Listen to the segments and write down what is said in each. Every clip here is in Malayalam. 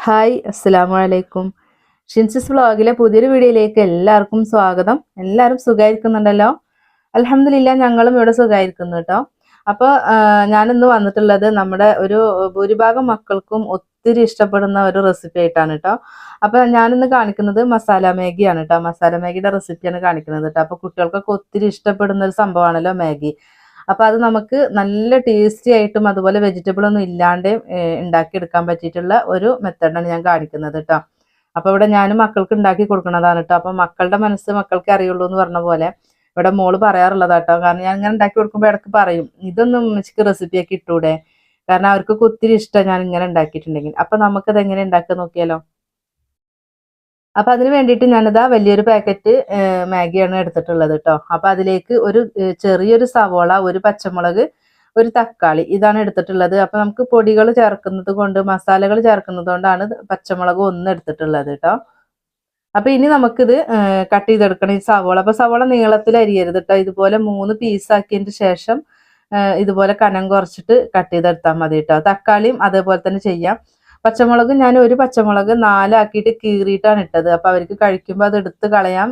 ഹായ് അസ്സലാമു അലൈക്കും ഷിൻസിസ് വ്ളോഗിലെ പുതിയൊരു വീഡിയോയിലേക്ക് എല്ലാവർക്കും സ്വാഗതം. എല്ലാവരും സുഖമായിരിക്കുന്നുണ്ടല്ലോ അലഹമില്ല ഞങ്ങളും ഇവിടെ സുഖമായിരിക്കുന്നു കേട്ടോ. അപ്പോൾ ഞാനിന്ന് വന്നിട്ടുള്ളത് നമ്മുടെ ഒരു ഭൂരിഭാഗം മക്കൾക്കും ഒത്തിരി ഇഷ്ടപ്പെടുന്ന ഒരു റെസിപ്പി ആയിട്ടാണ് കേട്ടോ. അപ്പോൾ ഞാനിന്ന് കാണിക്കുന്നത് മസാല മാഗിയാണ് കേട്ടോ. മസാല മാഗിയുടെ റെസിപ്പിയാണ് കാണിക്കുന്നത് കേട്ടോ. അപ്പോൾ കുട്ടികൾക്കൊക്കെ ഒത്തിരി ഇഷ്ടപ്പെടുന്ന ഒരു സംഭവമാണല്ലോ മാഗി. അപ്പോൾ അത് നമുക്ക് നല്ല ടേസ്റ്റി ആയിട്ടും അതുപോലെ വെജിറ്റബിൾ ഒന്നും ഇല്ലാണ്ട് ഉണ്ടാക്കിയെടുക്കാൻ പറ്റിയിട്ടുള്ള ഒരു മെത്തേഡാണ് ഞാൻ കാണിക്കുന്നത് കേട്ടോ അപ്പോൾ ഇവിടെ ഞാനും മക്കൾക്ക് ഉണ്ടാക്കി കൊടുക്കുന്നതാണ് കേട്ടോ അപ്പോൾ മക്കളുടെ മനസ്സ് മക്കൾക്ക് അറിയുള്ളൂ എന്ന് പറഞ്ഞ പോലെ ഇവിടെ മോൾ പറയാറുള്ളതാ കേട്ടോ കാരണം ഞാൻ ഇങ്ങനെ ഉണ്ടാക്കി കൊടുക്കുമ്പോൾ ഇടയ്ക്ക് പറയും ഇതൊന്നും ഉമ്മച്ചിക്ക് റെസിപ്പി ആക്കി ഇട്ടൂടെ? കാരണം അവർക്ക് ഒത്തിരി ഇഷ്ടം ഞാൻ ഇങ്ങനെ ഉണ്ടാക്കിയിട്ടുണ്ടെങ്കിൽ. അപ്പോൾ നമുക്കത് എങ്ങനെ ഉണ്ടാക്കി നോക്കിയാലോ? അപ്പൊ അതിന് വേണ്ടിയിട്ട് ഞാനിതാ വലിയൊരു പാക്കറ്റ് മാഗിയാണ് എടുത്തിട്ടുള്ളത് കേട്ടോ അപ്പൊ അതിലേക്ക് ഒരു ചെറിയൊരു സവോള ഒരു പച്ചമുളക് ഒരു തക്കാളി ഇതാണ് എടുത്തിട്ടുള്ളത്. അപ്പൊ നമുക്ക് പൊടികൾ ചേർക്കുന്നത് കൊണ്ട് മസാലകൾ ചേർക്കുന്നത് കൊണ്ടാണ് പച്ചമുളക് ഒന്ന് എടുത്തിട്ടുള്ളത് കേട്ടോ അപ്പൊ ഇനി നമുക്കിത് കട്ട് ചെയ്തെടുക്കണം ഈ സവോള. അപ്പൊ സവോള നീളത്തിൽ അരിയരുത് കേട്ടോ ഇതുപോലെ മൂന്ന് പീസാക്കിയതിന് ശേഷം ഇതുപോലെ കനം കുറച്ചിട്ട് കട്ട് ചെയ്തെടുത്താൽ മതി കേട്ടോ തക്കാളിയും അതേപോലെ തന്നെ ചെയ്യാം. പച്ചമുളക് ഞാൻ ഒരു പച്ചമുളക് നാലാക്കിയിട്ട് കീറിയിട്ടാണ് ഇട്ടത്. അപ്പൊ അവർക്ക് കഴിക്കുമ്പോൾ അത് എടുത്ത് കളയാൻ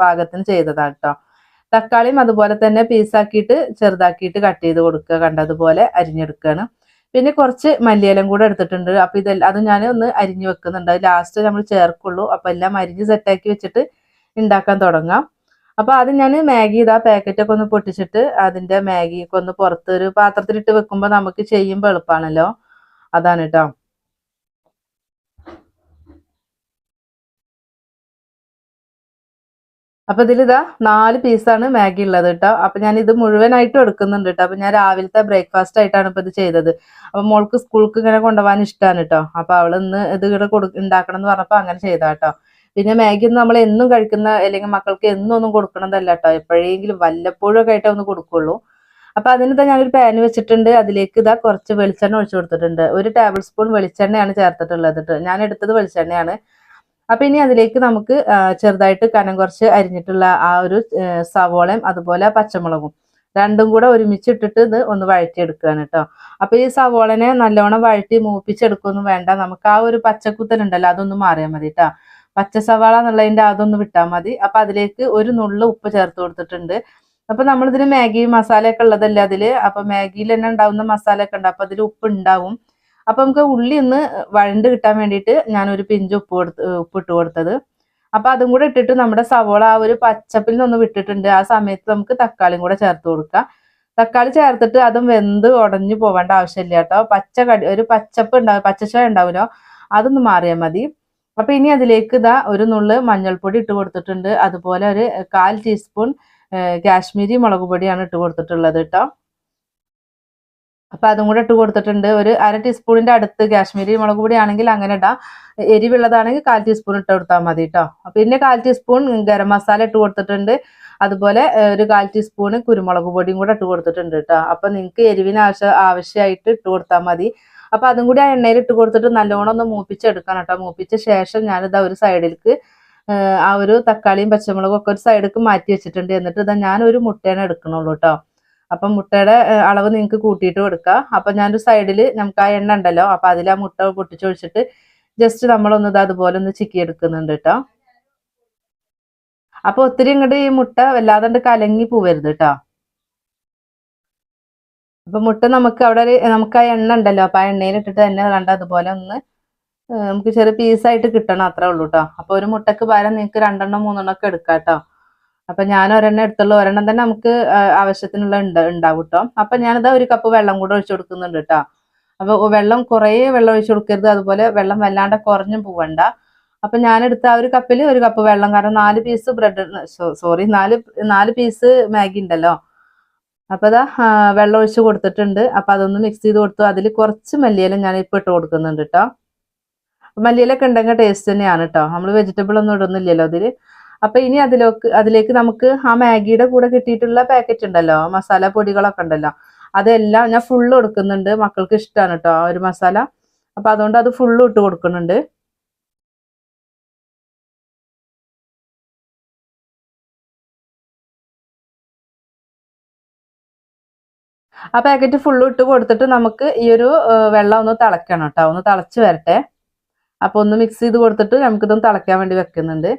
പാകത്തിന് ചെയ്തതാണ് കേട്ടോ തക്കാളിയും അതുപോലെ തന്നെ പീസാക്കിയിട്ട് ചെറുതാക്കിയിട്ട് കട്ട് ചെയ്ത് കൊടുക്കുക. കണ്ടതുപോലെ അരിഞ്ഞെടുക്കുകയാണ്. പിന്നെ കുറച്ച് മല്ലിയിലും കൂടെ എടുത്തിട്ടുണ്ട്. അപ്പൊ ഇതെല്ലാം അത് ഞാൻ ഒന്ന് അരിഞ്ഞു വെക്കുന്നുണ്ട്. ലാസ്റ്റ് നമ്മൾ ചേർക്കുള്ളൂ. അപ്പൊ എല്ലാം അരിഞ്ഞ് സെറ്റാക്കി വെച്ചിട്ട് ഉണ്ടാക്കാൻ തുടങ്ങാം. അപ്പൊ അത് ഞാൻ മാഗി ഇതാ പാക്കറ്റൊക്കെ ഒന്ന് പൊട്ടിച്ചിട്ട് അതിന്റെ മാഗി ഒക്കെ ഒന്ന് പുറത്തൊരു പാത്രത്തിലിട്ട് വെക്കുമ്പോൾ നമുക്ക് ചെയ്യുമ്പോൾ എളുപ്പമാണല്ലോ അതാണ് കേട്ടോ അപ്പൊ ഇതിലിതാ നാല് പീസാണ് മാഗി ഉള്ളത് കേട്ടോ അപ്പൊ ഞാൻ ഇത് മുഴുവനായിട്ടും എടുക്കുന്നുണ്ട് കേട്ടോ അപ്പൊ ഞാൻ രാവിലത്തെ ബ്രേക്ക്ഫാസ്റ്റ് ആയിട്ടാണ് ഇപ്പൊ ഇത് ചെയ്തത്. അപ്പൊ മോൾക്ക് സ്കൂൾക്ക് ഇങ്ങനെ കൊണ്ടുപോകാൻ ഇഷ്ടമാണ് കേട്ടോ അപ്പൊ അവൾ ഇന്ന് ഇത് ഇവിടെ കൊടു ഉണ്ടാക്കണം എന്ന് പറഞ്ഞപ്പോ അങ്ങനെ ചെയ്താ കേട്ടോ പിന്നെ മാഗി നമ്മൾ എന്നും കഴിക്കുന്ന അല്ലെങ്കിൽ മക്കൾക്ക് എന്നും ഒന്നും കൊടുക്കണതല്ല കേട്ടോ എപ്പോഴെങ്കിലും വല്ലപ്പോഴും ഒക്കെ ആയിട്ടേ ഒന്ന് കൊടുക്കുള്ളൂ. അപ്പൊ അതിനിതാ ഞാനൊരു പാൻ വെച്ചിട്ടുണ്ട്. അതിലേക്ക് ഇതാ കുറച്ച് വെളിച്ചെണ്ണ ഒഴിച്ചു കൊടുത്തിട്ടുണ്ട്. ഒരു ടേബിൾ സ്പൂൺ വെളിച്ചെണ്ണയാണ് ചേർത്തിട്ടുള്ളത് ഞാൻ എടുത്തത് വെളിച്ചെണ്ണയാണ്. അപ്പൊ ഇനി അതിലേക്ക് നമുക്ക് ചെറുതായിട്ട് കനം കുറച്ച് അരിഞ്ഞിട്ടുള്ള ആ ഒരു സവോളയും അതുപോലെ പച്ചമുളകും രണ്ടും കൂടെ ഒരുമിച്ച് ഇട്ടിട്ട് ഇത് ഒന്ന് വഴറ്റിയെടുക്കുകയാണ് കേട്ടോ അപ്പൊ ഈ സവോളനെ നല്ലോണം വഴറ്റി മൂപ്പിച്ചെടുക്കൊന്നും വേണ്ട. നമുക്ക് ആ ഒരു പച്ചക്കുത്തൽ ഉണ്ടല്ലോ അതൊന്നും മാറിയാൽ മതി കേട്ടോ പച്ച സവാള എന്നുള്ളതിന്റെ അതൊന്ന് വിട്ടാൽ മതി. അപ്പൊ അതിലേക്ക് ഒരു നുള്ളു ഉപ്പ് ചേർത്ത് കൊടുത്തിട്ടുണ്ട്. അപ്പൊ നമ്മളിതിന് മാഗി മസാല ഒക്കെ ഉള്ളതല്ലേ അതിൽ? അപ്പൊ മാഗിയിൽ തന്നെ ഉണ്ടാവുന്ന മസാല ഒക്കെ ഉണ്ട്? അപ്പൊ അതിൽ ഉപ്പ് ഉണ്ടാവും. അപ്പൊ നമുക്ക് ഉള്ളി ഒന്ന് വഴണ്ട് കിട്ടാൻ വേണ്ടിയിട്ട് ഞാനൊരു പിഞ്ച് ഉപ്പ് കൊടുത്ത് ഉപ്പ് ഇട്ട് കൊടുത്തത്. അപ്പൊ അതും കൂടെ ഇട്ടിട്ട് നമ്മുടെ സവോള ആ ഒരു പച്ചപ്പിൽ നിന്നൊന്ന് വിട്ടിട്ടുണ്ട്. ആ സമയത്ത് നമുക്ക് തക്കാളിയും കൂടെ ചേർത്ത് കൊടുക്കാം. തക്കാളി ചേർത്തിട്ട് അതും വെന്ത് ഉടഞ്ഞു പോവേണ്ട ആവശ്യമില്ല കേട്ടോ. പച്ച കടി ഒരു പച്ചപ്പ് ഉണ്ടാവും പച്ചച്ചായ ഉണ്ടാവുമല്ലോ അതൊന്ന് മാറിയാൽ മതി. അപ്പൊ ഇനി അതിലേക്ക് ഇതാ ഒരു നുള്ള് മഞ്ഞൾപ്പൊടി ഇട്ട് കൊടുത്തിട്ടുണ്ട്. അതുപോലെ ഒരു കാൽ ടീസ്പൂൺ കാശ്മീരി മുളക് പൊടിയാണ് ഇട്ട് കൊടുത്തിട്ടുള്ളത് കേട്ടോ. അപ്പൊ അതും കൂടെ ഇട്ട് കൊടുത്തിട്ടുണ്ട്. ഒരു അര ടീസ്പൂണിന്റെ അടുത്ത് കാശ്മീരി മുളക് പൊടി ആണെങ്കിൽ അങ്ങനെ ഇടാം. എരിവുള്ളതാണെങ്കിൽ കാൽ ടീസ്പൂൺ ഇട്ട് കൊടുത്താൽ മതി കേട്ടോ പിന്നെ കാൽ ടീസ്പൂൺ ഗരം മസാല ഇട്ട് കൊടുത്തിട്ടുണ്ട്. അതുപോലെ ഒരു കാൽ ടീസ്പൂൺ കുരുമുളക് പൊടിയും കൂടെ ഇട്ട് കൊടുത്തിട്ടുണ്ട് കേട്ടോ അപ്പൊ നിങ്ങൾക്ക് എരിവിന് ആവശ്യ ആവശ്യമായിട്ട് ഇട്ട് കൊടുത്താൽ മതി. അപ്പൊ അതും കൂടി ആ എണ്ണയിൽ ഇട്ട് കൊടുത്തിട്ട് നല്ലോണം ഒന്ന് മൂപ്പിച്ചെടുക്കണം കേട്ടോ മൂപ്പിച്ച ശേഷം ഞാനിതാ ഒരു സൈഡിലേക്ക് ആ ഒരു തക്കാളിയും പച്ചമുളകും ഒക്കെ ഒരു സൈഡിലേക്ക് മാറ്റി വെച്ചിട്ടുണ്ട്. എന്നിട്ട് ഇതാ ഞാൻ ഒരു മുട്ടേനെ എടുക്കണുള്ളൂ കേട്ടോ അപ്പം മുട്ടയുടെ അളവ് നിങ്ങൾക്ക് കൂട്ടിയിട്ട് കൊടുക്കുക അപ്പം ഞാനൊരു സൈഡിൽ നമുക്ക് ആ എണ്ണ ഉണ്ടല്ലോ അപ്പം അതിൽ ആ മുട്ട പൊട്ടിച്ചൊഴിച്ചിട്ട് ജസ്റ്റ് നമ്മളൊന്ന് ഇത് അതുപോലെ ഒന്ന് ചിക്കി എടുക്കുന്നുണ്ട് കേട്ടോ അപ്പൊ ഒത്തിരി ഇങ്ങോട്ട് ഈ മുട്ട വല്ലാതെ കലങ്ങി പോവരുത് കേട്ടോ അപ്പൊ മുട്ട നമുക്ക് അവിടെ നമുക്ക് ആ എണ്ണ ഉണ്ടല്ലോ അപ്പൊ ആ എണ്ണയിൽ ഇട്ടിട്ട് തന്നെ കണ്ട അതുപോലെ ഒന്ന് നമുക്ക് ചെറിയ പീസായിട്ട് കിട്ടണം അത്രേ ഉള്ളൂ കേട്ടോ അപ്പൊ ഒരു മുട്ടക്ക് പകരം നിങ്ങൾക്ക് രണ്ടെണ്ണം മൂന്നെണ്ണം ഒക്കെ എടുക്കാം കേട്ടോ അപ്പൊ ഞാൻ ഒരെണ്ണം എടുത്തുള്ള. ഒരെണ്ണം തന്നെ നമുക്ക് ആവശ്യത്തിനുള്ള ഉണ്ട് ഉണ്ടാവും കേട്ടോ അപ്പൊ ഞാനിതാ ഒരു കപ്പ് വെള്ളം കൂടെ ഒഴിച്ചു കൊടുക്കുന്നുണ്ട് കേട്ടോ അപ്പൊ വെള്ളം കുറേ വെള്ളം ഒഴിച്ചു കൊടുക്കരുത്. അതുപോലെ വെള്ളം വല്ലാണ്ട് കുറഞ്ഞും പോവണ്ട. അപ്പൊ ഞാൻ എടുത്ത ആ ഒരു കപ്പിൽ ഒരു കപ്പ് വെള്ളം. കാരണം നാല് പീസ് ബ്രെഡ് സോറി നാല് നാല് പീസ് മാഗി ഉണ്ടല്ലോ. അപ്പൊ അതാ വെള്ളം ഒഴിച്ച് കൊടുത്തിട്ടുണ്ട്. അപ്പൊ അതൊന്ന് മിക്സ് ചെയ്ത് കൊടുത്തു. അതിൽ കുറച്ച് മല്ലിയില ഞാൻ ഇപ്പൊ ഇട്ട് കൊടുക്കുന്നുണ്ട് കേട്ടോ മല്ലിയിലൊക്കെ ഉണ്ടെങ്കിൽ ടേസ്റ്റ് തന്നെയാണ് കേട്ടോ നമ്മൾ വെജിറ്റബിൾ ഒന്നും ഇടുന്നില്ലല്ലോ അതിൽ. അപ്പൊ ഇനി അതിലേക്ക് അതിലേക്ക് നമുക്ക് ആ മാഗിയുടെ കൂടെ കിട്ടിയിട്ടുള്ള പാക്കറ്റ് ഉണ്ടല്ലോ മസാല പൊടികളൊക്കെ ഉണ്ടല്ലോ. അതെല്ലാം ഞാൻ ഫുള്ള് കൊടുക്കുന്നുണ്ട് മക്കൾക്ക് ഇഷ്ടമാണ് കേട്ടോ ആ ഒരു മസാല. അപ്പൊ അതുകൊണ്ട് അത് ഫുള്ള് ഇട്ട് കൊടുക്കുന്നുണ്ട്. ആ പാക്കറ്റ് ഫുള്ള് ഇട്ട് കൊടുത്തിട്ട് നമുക്ക് ഈ ഒരു വെള്ളം ഒന്ന് തിളക്കണം കേട്ടോ ഒന്ന് തിളച്ച് വരട്ടെ. അപ്പോൾ ഒന്ന് മിക്സ് ചെയ്ത് കൊടുത്തിട്ട് നമുക്കിതൊന്ന് തിളയ്ക്കാൻ വേണ്ടി വെക്കുന്നുണ്ട്.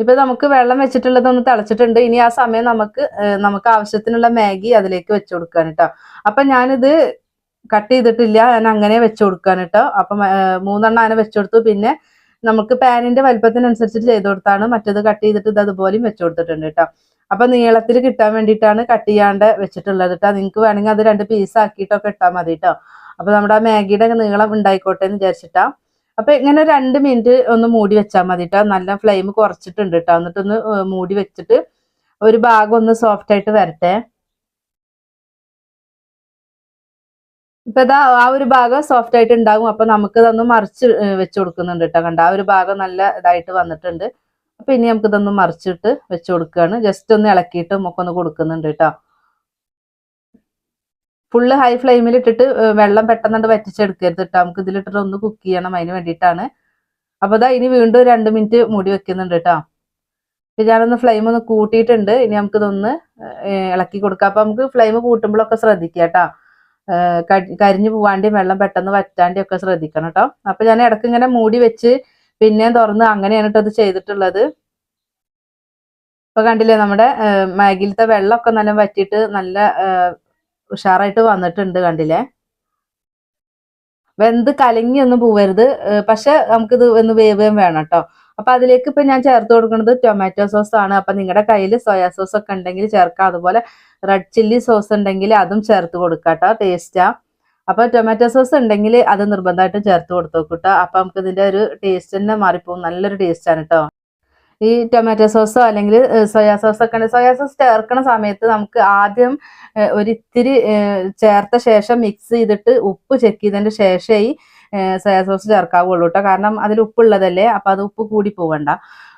ഇപ്പൊ നമുക്ക് വെള്ളം വെച്ചിട്ടുള്ളത് ഒന്ന് തിളച്ചിട്ടുണ്ട്. ഇനി ആ സമയം നമുക്ക് നമുക്ക് ആവശ്യത്തിനുള്ള മാഗി അതിലേക്ക് വെച്ചു കൊടുക്കാൻ കേട്ടോ അപ്പൊ ഞാനിത് കട്ട് ചെയ്തിട്ടില്ല. ഞാൻ അങ്ങനെ വെച്ചു കൊടുക്കാൻ കേട്ടോ അപ്പൊ മൂന്നെണ്ണം അങ്ങനെ വെച്ചു കൊടുത്തു. പിന്നെ നമുക്ക് പാനിന്റെ വലിപ്പത്തിനനുസരിച്ചിട്ട് ചെയ്ത് കൊടുത്താണ്. മറ്റേത് കട്ട് ചെയ്തിട്ട് ഇത് അതുപോലെയും വെച്ചു കൊടുത്തിട്ടുണ്ട് കേട്ടോ അപ്പൊ നീളത്തിൽ കിട്ടാൻ വേണ്ടിയിട്ടാണ് കട്ട് ചെയ്യാണ്ട് വെച്ചിട്ടുള്ളത് കേട്ടോ നിങ്ങൾക്ക് വേണമെങ്കിൽ അത് രണ്ട് പീസ് ആക്കിയിട്ടൊക്കെ ഇട്ടാൽ മതി കേട്ടോ അപ്പൊ നമ്മുടെ ആ മാഗിയുടെ നീളം ഉണ്ടായിക്കോട്ടെ എന്ന് വിചാരിച്ചിട്ടാ. അപ്പൊ ഇങ്ങനെ രണ്ട് മിനിറ്റ് ഒന്ന് മൂടി വെച്ചാൽ മതി കേട്ടോ നല്ല ഫ്ലെയിം കുറച്ചിട്ടുണ്ട് കേട്ടോ എന്നിട്ടൊന്ന് മൂടി വെച്ചിട്ട് ഒരു ഭാഗം ഒന്ന് സോഫ്റ്റ് ആയിട്ട് വരട്ടെ. ഇപ്പൊ ഇതാ ആ ഒരു ഭാഗം സോഫ്റ്റ് ആയിട്ട് ഉണ്ടാകും. അപ്പൊ നമുക്ക് ഇതൊന്ന് മറിച്ച് വെച്ച് കൊടുക്കുന്നുണ്ട് കേട്ടോ കണ്ട? ആ ഒരു ഭാഗം നല്ല ഇതായിട്ട് വന്നിട്ടുണ്ട്. അപ്പൊ ഇനി നമുക്ക് ഇതൊന്ന് മറിച്ചിട്ട് വെച്ച് കൊടുക്കുകയാണ് ജസ്റ്റ് ഒന്ന് ഇളക്കിയിട്ട് നമുക്കൊന്ന് കൊടുക്കുന്നുണ്ട് കേട്ടോ ഫുള്ള് ഹൈ ഫ്ലെയിമിൽ ഇട്ടിട്ട് വെള്ളം പെട്ടെന്ന് വറ്റിച്ചെടുക്കരുത് കേട്ടോ നമുക്ക് ഇതിലിട്ടിട്ട് ഒന്ന് കുക്ക് ചെയ്യണം അതിന് വേണ്ടിയിട്ടാണ്. അപ്പൊ ഇതാ ഇനി വീണ്ടും രണ്ട് മിനിറ്റ് മൂടി വെക്കുന്നുണ്ട് കേട്ടോ ഇപ്പൊ ഞാനൊന്ന് ഫ്ലെയിം ഒന്ന് കൂട്ടിയിട്ടുണ്ട്. ഇനി നമുക്ക് ഇതൊന്ന് ഏഹ് ഇളക്കി കൊടുക്കാം. അപ്പൊ നമുക്ക് ഫ്ലെയിം കൂട്ടുമ്പോഴൊക്കെ ശ്രദ്ധിക്കുക കേട്ടോ കരിഞ്ഞു പോവാണ്ടിയും വെള്ളം പെട്ടെന്ന് വറ്റാണ്ടിയും ഒക്കെ ശ്രദ്ധിക്കണം കേട്ടോ അപ്പൊ ഞാൻ ഇടയ്ക്ക് ഇങ്ങനെ മൂടി വെച്ച് പിന്നെയും തുറന്ന് അങ്ങനെയാണ് കേട്ടോ അത് ചെയ്തിട്ടുള്ളത്. ഇപ്പൊ കണ്ടില്ലേ നമ്മുടെ മാഗിലത്തെ വെള്ളമൊക്കെ നല്ല വറ്റിയിട്ട് നല്ല ഉഷാറായിട്ട് വന്നിട്ടുണ്ട് കണ്ടില്ലേ? വെന്ത് കലങ്ങി ഒന്നും പോവരുത് പക്ഷെ നമുക്കിത് ഒന്ന് വേവുകയും വേണം കേട്ടോ. അപ്പൊ അതിലേക്ക് ഇപ്പൊ ഞാൻ ചേർത്ത് കൊടുക്കുന്നത് ടൊമാറ്റോ സോസ് ആണ്. അപ്പൊ നിങ്ങളുടെ കയ്യിൽ സോയാ സോസ് ഒക്കെ ഉണ്ടെങ്കിൽ ചേർക്കാം. അതുപോലെ റെഡ് ചില്ലി സോസ് ഉണ്ടെങ്കിൽ അതും ചേർത്ത് കൊടുക്കാം കേട്ടോ ടേസ്റ്റാ അപ്പൊ ടൊമാറ്റോ സോസ് ഉണ്ടെങ്കിൽ അത് നിർബന്ധമായിട്ടും ചേർത്ത് കൊടുത്തു കേട്ടോ. അപ്പൊ നമുക്ക് ഇതിന്റെ ഒരു ടേസ്റ്റ് തന്നെ മാറിപ്പോകും നല്ലൊരു ടേസ്റ്റ് ആണ് കേട്ടോ. ഈ ടൊമാറ്റോ സോസോ അല്ലെങ്കിൽ സോയാ സോസ് ഒക്കെ സോയാ സോസ് ചേർക്കുന്ന സമയത്ത് നമുക്ക് ആദ്യം ഏഹ്, ഒരു ഇത്തിരി ഏഹ്, ചേർത്ത ശേഷം മിക്സ് ചെയ്തിട്ട് ഉപ്പ് ചെക്ക് ചെയ്തതിന്റെ ശേഷമേ ഈ സോയാ സോസ് ചേർക്കാവുള്ളൂ കേട്ടോ കാരണം അതിൽ ഉപ്പുള്ളതല്ലേ? അപ്പം അത് ഉപ്പ് കൂടി പോവണ്ട.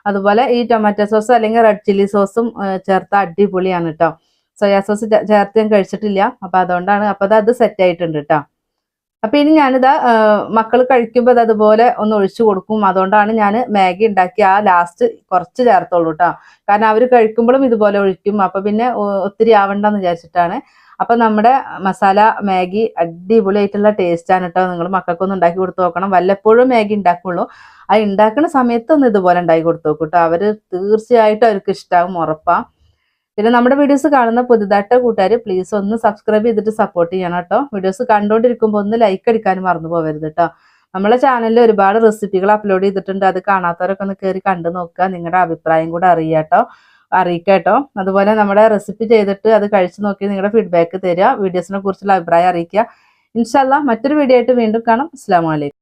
അതുപോലെ ഈ ടൊമാറ്റോ സോസ് അല്ലെങ്കിൽ റെഡ് ചില്ലി സോസും ചേർത്ത അടിപൊളിയാണ് കേട്ടോ സോയാ സോസ് ചേർത്ത് ഞാൻ കഴിച്ചിട്ടില്ല. അപ്പം അതുകൊണ്ടാണ് അപ്പം അത് സെറ്റ് ആയിട്ടുണ്ട് കേട്ടോ അപ്പൊ ഇനി ഞാനിതാ മക്കൾ കഴിക്കുമ്പോൾ അത് അതുപോലെ ഒന്ന് ഒഴിച്ചു കൊടുക്കും. അതുകൊണ്ടാണ് ഞാൻ മാഗി ഉണ്ടാക്കി ആ ലാസ്റ്റ് കുറച്ച് ചേർത്തോളൂ കേട്ടോ കാരണം അവർ കഴിക്കുമ്പോഴും ഇതുപോലെ ഒഴിക്കും. അപ്പൊ പിന്നെ ഒത്തിരി ആവണ്ടെന്ന് വിചാരിച്ചിട്ടാണ്. അപ്പൊ നമ്മുടെ മസാല മാഗി അടിപൊളിയായിട്ടുള്ള ആണ് കേട്ടോ നിങ്ങൾ മക്കൾക്കൊന്ന് ഉണ്ടാക്കി കൊടുത്തു നോക്കണം. വല്ലപ്പോഴും മാഗി ഉണ്ടാക്കുള്ളൂ. ആ ഉണ്ടാക്കുന്ന സമയത്ത് ഒന്ന് ഇതുപോലെ ഉണ്ടാക്കി കൊടുത്തു നോക്കും കേട്ടോ അവർ തീർച്ചയായിട്ടും അവർക്ക് ഇഷ്ടാവും ഉറപ്പാ. പിന്നെ നമ്മുടെ വീഡിയോസ് കാണുന്ന പുതുതായിട്ട് കൂട്ടുകാർ പ്ലീസ് ഒന്ന് സബ്സ്ക്രൈബ് ചെയ്തിട്ട് സപ്പോർട്ട് ചെയ്യണം കേട്ടോ. വീഡിയോസ് കണ്ടുകൊണ്ടിരിക്കുമ്പോൾ ഒന്ന് ലൈക്ക് അടിക്കാനും മറന്നു പോകരുത് കേട്ടോ. നമ്മളെ ചാനലിൽ ഒരുപാട് റെസിപ്പികൾ അപ്ലോഡ് ചെയ്തിട്ടുണ്ട്. അത് കാണാത്തവരൊക്കെ ഒന്ന് കയറി കണ്ടു നോക്കുക. നിങ്ങളുടെ അഭിപ്രായം കൂടെ അറിയാട്ടോ അറിയിക്കുക കേട്ടോ. അതുപോലെ നമ്മുടെ റെസിപ്പി ചെയ്തിട്ട് അത് കഴിച്ചു നോക്കി നിങ്ങളുടെ ഫീഡ്ബാക്ക് തരിക. വീഡിയോസിനെ കുറിച്ചുള്ള അഭിപ്രായം അറിയിക്കുക. ഇൻഷാല്ല മറ്റൊരു വീഡിയോ ആയിട്ട് വീണ്ടും കാണാം. അസ്സാം വലൈക്കും